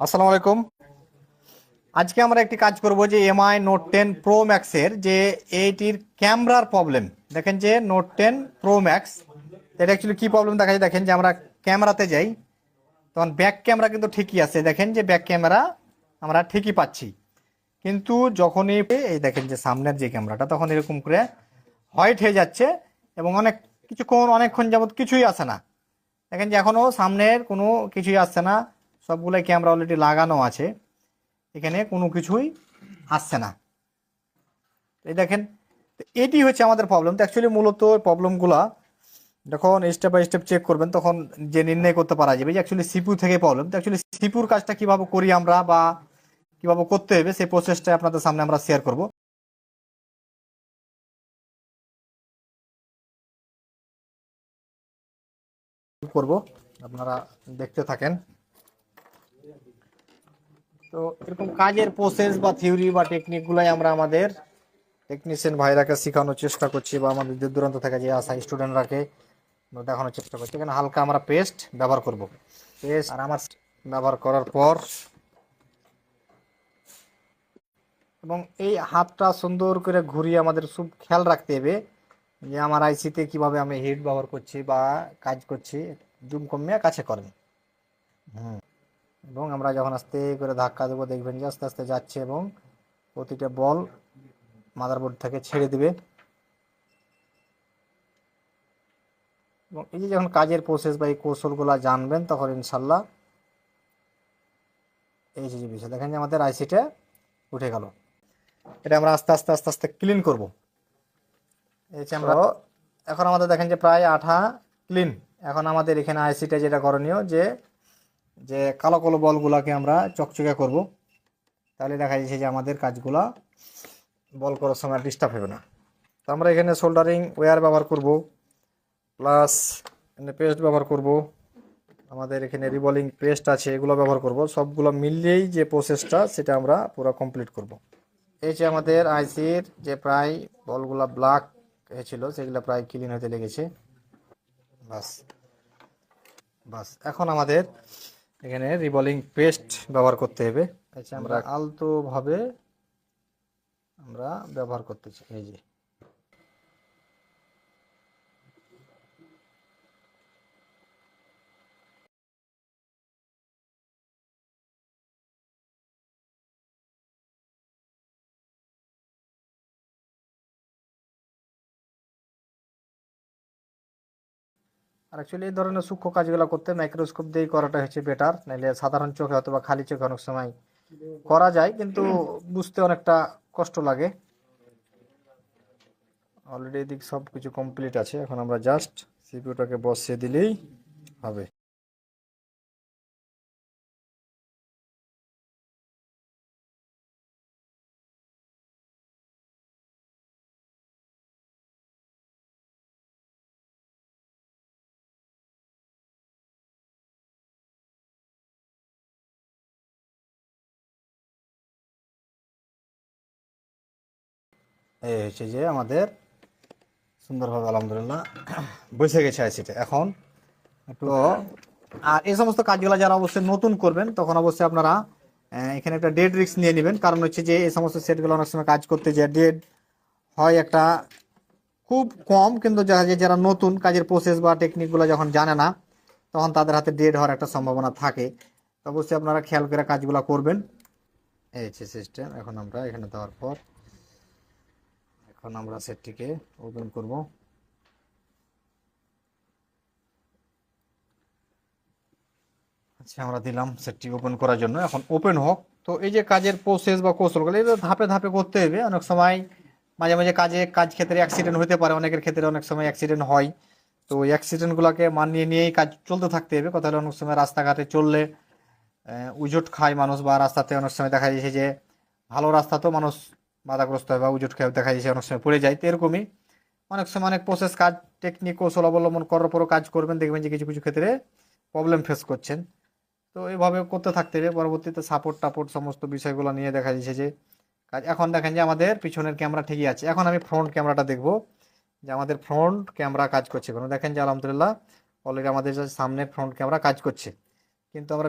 আসসালামু আলাইকুম। আজকে আমরা একটি কাজ করব যে এমআই নোট টেন প্রো ম্যাক্সের যে এইটির ক্যামেরার প্রবলেম দেখেন যে নোট টেন প্রো ম্যাক্স এটা অ্যাকচুয়ালি কী প্রবলেম দেখা যায় দেখেন যে আমরা ক্যামেরাতে যাই, তখন ব্যাক ক্যামেরা কিন্তু ঠিকই আছে। দেখেন যে ব্যাক ক্যামেরা আমরা ঠিকই পাচ্ছি। কিন্তু যখনই এই দেখেন যে সামনের যে ক্যামেরাটা, তখন এরকম করে হোয়াইট হয়ে যাচ্ছে এবং অনেক কিছুক্ষণ, অনেকক্ষণ যাবত কিছুই আসে না। দেখেন যে এখনও সামনের কোনো কিছুই আসছে না। সবগুলোই ক্যামেরা অলরেডি লাগানো আছে। এখানে কোনো কিছুই আসছে না। এই দেখেন এটি হচ্ছে আমাদের প্রবলেম তো অ্যাকচুয়ালি মূলত প্রবলেমগুলা যখন স্টেপ বাই স্টেপ চেক করবেন, তখন যে নির্ণয় করতে পারা যাবে যে অ্যাকচুয়ালি সিপু থেকে প্রবলেম তো অ্যাকচুয়ালি সিপুর কাজটা কীভাবে করি আমরা বা কীভাবে করতে হবে, সেই প্রসেসটা আপনাদের সামনে আমরা শেয়ার করব। করব, আপনারা দেখতে থাকেন। তো এরকম কাজের প্রসেস বা থিওরি বা টেকনিকগুলাই আমরা আমাদের টেকনিশিয়ান ভাইরাকে শেখানোর চেষ্টা করছি বা আমাদের দূর দূরান্ত থেকে যে আসা স্টুডেন্টরাকে দেখানোর চেষ্টা করছি। এখানে হালকা আমরা পেস্ট ব্যবহার করব। পেস্ট আর আমার ব্যবহার করার পর এবং এই হাতটা সুন্দর করে ঘুরিয়ে আমাদের খুব খেয়াল রাখতে হবে যে আমার আইসিতে কীভাবে আমি হিট ব্যবহার করছি বা কাজ করছি। জুম কমিয়ে কাছে করেন। হুম। এবং আমরা যখন আস্তে করে ধাক্কা দেবো দেখবেন যে আস্তে আস্তে যাচ্ছে এবং প্রতিটা বল মাদারবোর্ড থেকে ছেড়ে দিবে। এবং এই যে যখন কাজের প্রসেস বা এই কৌশলগুলো জানবেন তখন ইনশাল্লাহ এই যে বিষয় দেখেন যে আমাদের আইসিটা উঠে গেল। এটা আমরা আস্তে আস্তে আস্তে আস্তে ক্লিন করব। এই যে আমরা এখন আমাদের দেখেন যে প্রায় আঠা ক্লিন এখন আমাদের এখানে আইসিটা যেটা করণীয় যে যে কালো কালো বলগুলাকে আমরা চকচকে করব। তাহলে দেখা যাচ্ছে যে আমাদের কাজগুলা বল করার সময় ডিস্টার্ব হবে না। তো আমরা এখানে সোল্ডারিং ওয়্যার ব্যবহার করব প্লাস এখানে পেস্ট ব্যবহার করব, আমাদের এখানে রিবলিং পেস্ট আছে, এগুলো ব্যবহার করব। সবগুলো মিলিয়েই যে প্রসেসটা সেটা আমরা পুরো কমপ্লিট করব। এই যে আমাদের আইসির যে প্রায় বলগুলা ব্ল্যাক হয়েছিল সেগুলো প্রায় ক্লিন হতে লেগেছে। বাস বাস। এখন আমাদের এখানে রিবলিং পেস্ট ব্যবহার করতে হবে। আচ্ছা আমরা আলতোভাবে আমরা ব্যবহার করতেছি এই যে। আর অ্যাকচুয়ালি এই ধরনের সূক্ষ্ম কাজগুলো করতে মাইক্রোস্কোপ দিয়ে করাটা হচ্ছে বেটার নাহলে সাধারণ চোখে অথবা খালি চোখে অনেক সময় করা যায়, কিন্তু বুঝতে অনেকটা কষ্ট লাগে। অলরেডি এদিক সব কিছু কমপ্লিট আছে, এখন আমরা জাস্ট সিপিউটাকে বসিয়ে দিলেই হবে। এই হচ্ছে যে আমাদের সুন্দরভাবে আলহামদুলিল্লাহ বসে গেছে আইসিটা। এখন তো আর এই সমস্ত কাজগুলো যারা অবশ্যই নতুন করবেন, তখন অবশ্যই আপনারা এখানে একটা ডেড রিস্ক নিয়ে নেবেন। কারণ হচ্ছে যে এই সমস্ত সেটগুলো অনেক সময় কাজ করতে যে ডেড হয় একটা খুব কম, কিন্তু যারা যারা নতুন কাজের প্রসেস বা টেকনিকগুলো যখন জানে না, তখন তাদের হাতে ডেড হওয়ার একটা সম্ভাবনা থাকে। অবশ্যই আপনারা খেয়াল করে কাজগুলো করবেন। এই সিস্টেম এখন আমরা এখানে দেওয়ার পর এখন আমরা সেটটিকে ওপেন করব। আচ্ছা আমরা দিলাম সেটটি ওপেন করার জন্য। এখন ওপেন হোক। তো এই যে কাজের প্রসেস বা কৌশলগুলো এটা ধাপে ধাপে করতে হবে। অনেক সময় মাঝে মাঝে কাজে, কাজ ক্ষেত্রে অ্যাক্সিডেন্ট হতে পারে, অনেকের ক্ষেত্রে অনেক সময় অ্যাক্সিডেন্ট হয়। তো ওই অ্যাক্সিডেন্টগুলোকে মানিয়ে নিয়েই কাজ চলতে থাকতে হবে। কথা হলো, অনেক সময় রাস্তাঘাটে চললে উজট খায় মানুষ বা রাস্তাতে অনেক সময় দেখা যাচ্ছে যে, ভালো রাস্তা তো মানুষ বাধাগ্রস্ত হয় বা উজট খেয়ে দেখা যাচ্ছে অনেক সময় পড়ে যায়। তো এরকমই অনেক সময় অনেক প্রসেস কাজ টেকনিক কৌশল অবলম্বন করার পরও কাজ করবেন, দেখবেন যে কিছু কিছু ক্ষেত্রে প্রবলেম ফেস করছেন। তো এইভাবে করতে থাকতে হবে। পরবর্তীতে সাপোর্ট টাপোর্ট সমস্ত বিষয়গুলো নিয়ে দেখা যাচ্ছে যে কাজ, এখন দেখেন যে আমাদের পিছনের ক্যামেরা ঠিকই আছে। এখন আমি ফ্রন্ট ক্যামেরাটা দেখব যে আমাদের ফ্রন্ট ক্যামেরা কাজ করছে কোনো। দেখেন যে আলহামদুলিল্লাহ অলরেডি আমাদের সামনে ফ্রন্ট ক্যামেরা কাজ করছে। কিন্তু আমরা